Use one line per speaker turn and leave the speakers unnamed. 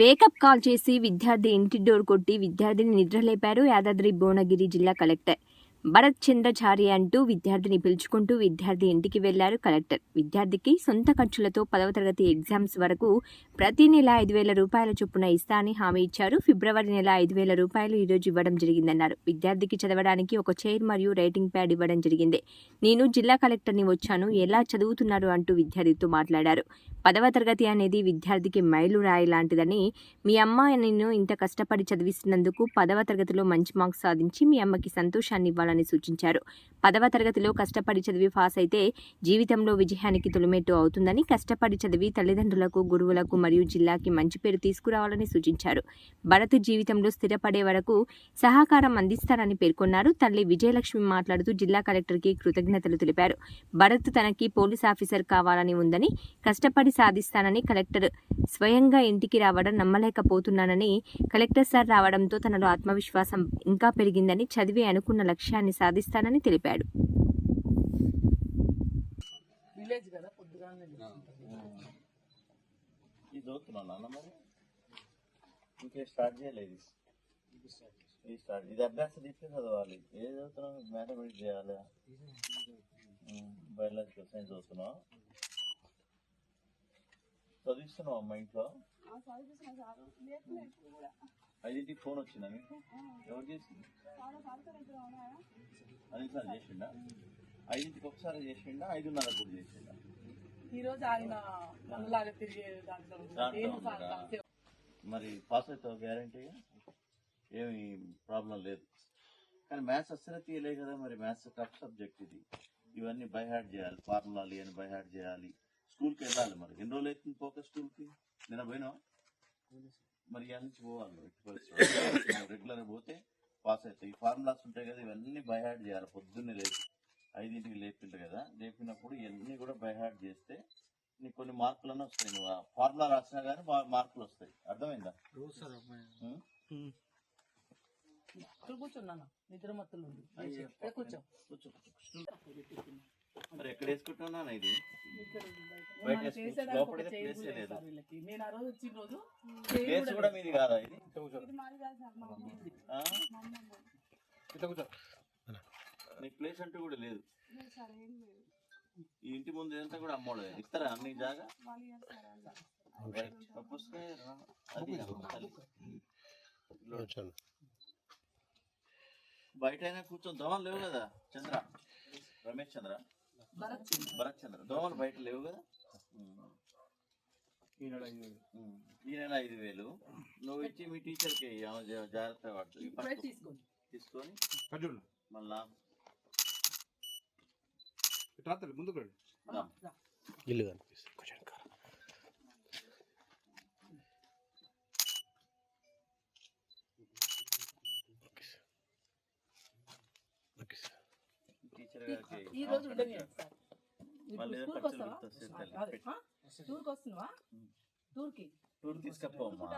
Wake up call చేసి విద్యార్థి ఇంటి డోర్ కొట్టి విద్యార్థిని నిద్రలేపారు యాదాద్రి భువనగిరి జిల్లా కలెక్టర్. భరత్ చంద్రచారి అంటూ విద్యార్థిని పిలుచుకుంటూ విద్యార్థి ఇంటికి వెళ్ళారు కలెక్టర్. విద్యార్థికి సొంత ఖర్చులతో పదవ తరగతి ఎగ్జామ్స్ వరకు ప్రతి నెల ఐదు వేల రూపాయల చొప్పున ఇస్తా అని హామీ ఇచ్చారు. ఫిబ్రవరి నెల ఐదు వేల రూపాయలు ఈరోజు ఇవ్వడం జరిగిందన్నారు. విద్యార్థికి చదవడానికి ఒక చైర్ మరియు రైటింగ్ ప్యాడ్ ఇవ్వడం జరిగింది. నేను జిల్లా కలెక్టర్ని వచ్చాను. ఎలా చదువుతున్నారు అంటూ విద్యార్థితో మాట్లాడారు. పదవ తరగతి అనేది విద్యార్థికి మైలురాయి లాంటిదని మీ అమ్మ నిన్ను ఇంత కష్టపడి చదివిస్తున్నందుకు పదవ తరగతిలో మంచి మార్క్స్ సాధించి మీ అమ్మకి సంతోషాన్ని ఇవ్వాలని సూచించారు. పదవ తరగతిలో కష్టపడి చదివి పాస్ అయితే జీవితంలో విజయానికి తొలిమెట్టు అవుతుందని కష్టపడి చదివి తల్లిదండ్రులకు గురువులకు మరియు జిల్లాకి మంచి పేరు తీసుకురావాలని సూచించారు. భరత్ జీవితంలో స్థిరపడే వరకు సహకారం అందిస్తారని పేర్కొన్నారు. తల్లి విజయలక్ష్మి మాట్లాడుతూ జిల్లా కలెక్టర్కి కృతజ్ఞతలు తెలిపారు. భరత్ తనకి పోలీస్ ఆఫీసర్ కావాలని ఉందని కష్టపడి సాధిస్తానని కలెక్టర్ స్వయంగా ఇంటికి రావడం నమ్మలేకపోతున్నానని కలెక్టర్ సార్ రావడంతో తనలో ఆత్మవిశ్వాసం ఇంకా పెరిగిందని చదివి అనుకున్న లక్ష్యాన్ని సాధిస్తానని తెలిపాడు.
విలేజ్ కదా పొద్దుగానే
ఇది చదువుతున్నావు నాన్న మరి. ఇంకే స్టార్ట్ చేయలేదు ఇది. ఇది స్టార్ట్ ఇది అభ్యాసం ఇస్తే చదవాలి. ఏది చదువుతున్నావు? మ్యాథమెటిక్స్ చేయాలి? బయాలజికల్ సైన్స్ చదువుతున్నావు? చదివిస్తున్నావు అమ్మ ఇంట్లో? ఐదింటికి ఫోన్ వచ్చిందా మీకు? ఎవరు చేసింది? అన్నిసార్లు చేసిండా? ఐదింటికి ఒకసారి చేసిండా? ఐదున్నర కూడా చేసిండా?
ఈ రోజు ఆయన మనలాగా తిరిగే దాంట్లో ఉన్నాడు.
దాంట్లో
ఏంటి సార్
ఉన్నాడా?
అంతే.
మరి పాస్ అవుతావు గ్యారంటీగా ఏమి ప్రాబ్లం లేదు. కానీ మ్యాథ్స్ అస్సలు తీయలే కదా మరి. మ్యాథ్స్ టఫ్ సబ్జెక్ట్ ఇది. ఇవన్నీ బై హార్ట్ చేయాలి. ఫార్ములాలు ఇవన్నీ బై హార్ట్ చేయాలి. స్కూల్కి వెళ్ళాలి మరి. ఎన్ని రోజులు అవుతుంది పోక స్కూల్కి నిన్న పోయినావా? మరి నుంచి పోవాలి రెగ్యులర్ పోతే పాస్ అవుతాయి ఈ ఫార్ములాస్ ఉంటాయి కదా ఇవన్నీ బై హార్ట్ చేయాలి. పొద్దున్నే లేచి ఐదింటికి లేపింటారు కదా లేపినప్పుడు ఇవన్నీ కూడా బై హార్ట్ చేస్తే నీకు కొన్ని మార్కులన్నీ వస్తాయి. నువ్వు ఆ ఫార్ములా రాసినా కానీ మా- మార్కులు వస్తాయి. అర్థమైందా. మరి ఎక్కడ వేసుకుంటున్నాను ఇది? ప్లేసే
కూడా
లేదు.
వేశారు వీళ్ళకి. నేను ఆ రోజు వచ్చిన రోజు
ప్లేస్ కూడా మీది కాదా ఇది? ఆ? నీకు ప్లేస్ అంటూ కూడా లేదు. ఈ ఇంటి ముందు ఇదంతా కూడా అమ్మోడు ఇస్తారా అన్ని జాగా? రా. అది. బయట అయినా కూర్చొని దోమలు లేవు కదా చంద్ర. రమేష్ చంద్ర.
భరత్
చంద్ర. దోమలు బయట లేవు కదా? ఈ నెల ఐదు వేలు నువ్వు ఇచ్చి మీ టీచర్కి ఆమె జా- జాగ్రత్తగా వాడుతుంది
ఇప్పుడే తీసుకోండి
తీసుకొని మళ్ళా
రాత్రి ముందుకు రండి
రా.
ఇల్లు కనిపిస్తుంది కొంచెం ఇంకా. Okay sir. Okay sir.
Teacher గారికి
ఈ రోజు ఉండని సార్
మళ్ళీ
ఇప్పుడు
ఏదో
స్కూల్కి వస్తావా? టూర్కి వస్తున్నావా? టూర్కి?
టూర్ తీసుకపోమ్మా